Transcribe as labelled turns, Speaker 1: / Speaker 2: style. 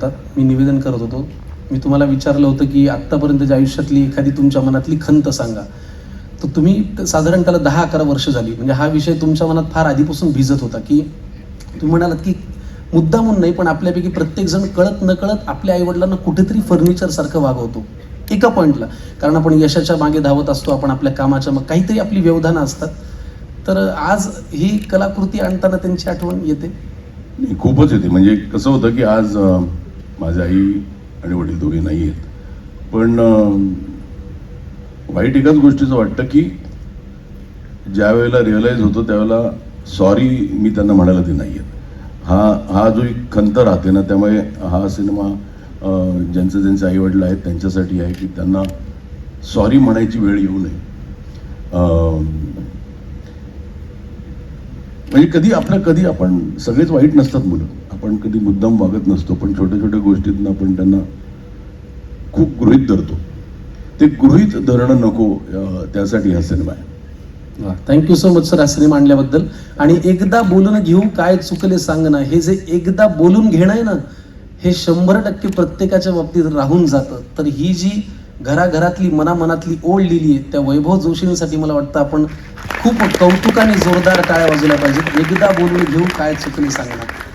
Speaker 1: होता मी निवेदन करत होतो. मी तुम्हाला विचारलं होतं की आत्तापर्यंतच्या आयुष्यातली एखादी तुमच्या मनातली खंत सांगा. तर तुम्ही साधारण त्याला दहा अकरा वर्ष झाली. म्हणजे हा विषय तुमच्या मनात फार आधीपासून भिजत होता की तुम्ही म्हणालात की मुद्दामून म्हणून नाही पण आपल्यापैकी प्रत्येकजण कळत न कळत आपल्या आईवडिलांना कुठेतरी फर्निचर सारखं वागवतो. एका पॉईंटला कारण आपण यशाच्या मागे धावत असतो आपण आपल्या कामाच्या मग काहीतरी आपली व्यवधानं असतात. तर आज ही कलाकृती आणताना त्यांची आठवण येते?
Speaker 2: खूपच येते. म्हणजे कसं होतं की आज अं, माझी आई आणि वडील दोघे नाही आहेत. पण वाईट एकाच गोष्टीचं वाटतं की ज्या वेळेला रिअलाईज होतं त्यावेळेला सॉरी मी त्यांना म्हणायला ते नाही आहेत. हा हा जो एक खंत राहते ना त्यामुळे हा सिनेमा ज्यांचे ज्यांचे आई वडील आहेत त्यांच्यासाठी आहे की त्यांना सॉरी म्हणायची वेळ येऊ नये. म्हणजे कधी आपलं कधी आपण सगळेच वाईट नसतात मुलं. आपण कधी मुद्दाम वागत नसतो पण छोट्या छोट्या गोष्टीतनं आपण त्यांना खूप गृहित धरतो. ते गृहित धरणं नको त्यासाठी हा सिनेमा आहे.
Speaker 1: Thank you so much sir हा सिनेमा आणल्याबद्दल. आणि एकदा बोलून घेऊ काय चुकले सांग ना हे जे एकदा बोलून घेणं आहे ना हे शंभर टक्के प्रत्येकाच्या बाबतीत राहून जातं. तर ही जी घराघरातली मनामनातली ओढ लिहिली आहे त्या वैभव जोशींसाठी मला वाटतं आपण खूप कौतुकाने जोरदार टाळ्या वाजवल्या पाहिजेत. एकदा बोलून घेऊ काय चुकले सांगणार